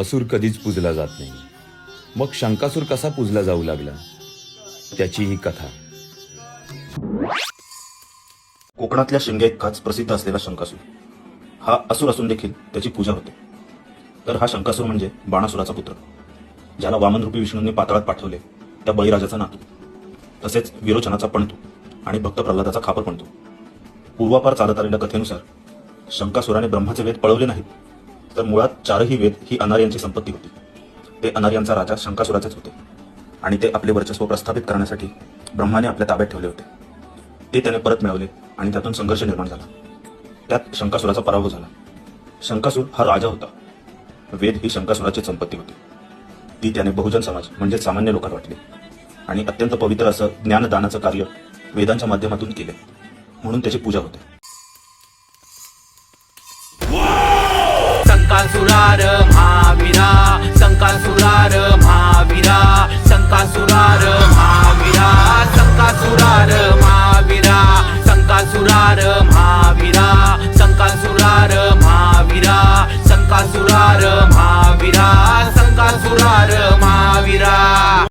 असुर कधीच पूजला जात नाही. मग शंकासूर कसा पूजला जाऊ लागला? त्याची ही कथा. कोकणातल्या शिंगे इतकाच प्रसिद्ध असलेला शंकासूर. हा असुर असून देखील त्याची पूजा होते. तर हा शंकासूर म्हणजे बाणासुराचा पुत्र. ज्याला वामनरूपी विष्णूंनी पाताळात पाठवले त्या बळीराजाचा नातू. तसेच विरोचनाचा पणतू आणि भक्त प्रल्हादाचा खापर पणतू. पूर्वापार चालत आलेल्या कथेनुसार शंकासुराने ब्रह्माचे वेद पळवले नाहीत. तर मुळात चारही वेद ही अनार्यांची संपत्ती होती. ते अनार्यांचा राजा शंकासुराचेच होते. आणि ते आपले वर्चस्व प्रस्थापित करण्यासाठी ब्रह्माने आपल्या ताब्यात ठेवले होते. ते त्याने परत मिळवले आणि त्यातून संघर्ष निर्माण झाला. त्यात शंकासुराचा पराभव झाला. शंकासूर हा राजा होता. वेद ही शंकासुराची संपत्ती होती. ती त्याने बहुजन समाज म्हणजे सामान्य लोकांना वाटली. आणि अत्यंत पवित्र असं ज्ञानदानाचं कार्य वेदांच्या माध्यमातून केले. म्हणून त्याची पूजा होते. महावीरार महावीरा संकासुरार महावीरा संकासुरार महावीरा संकासुरार महावीरा संकासुरार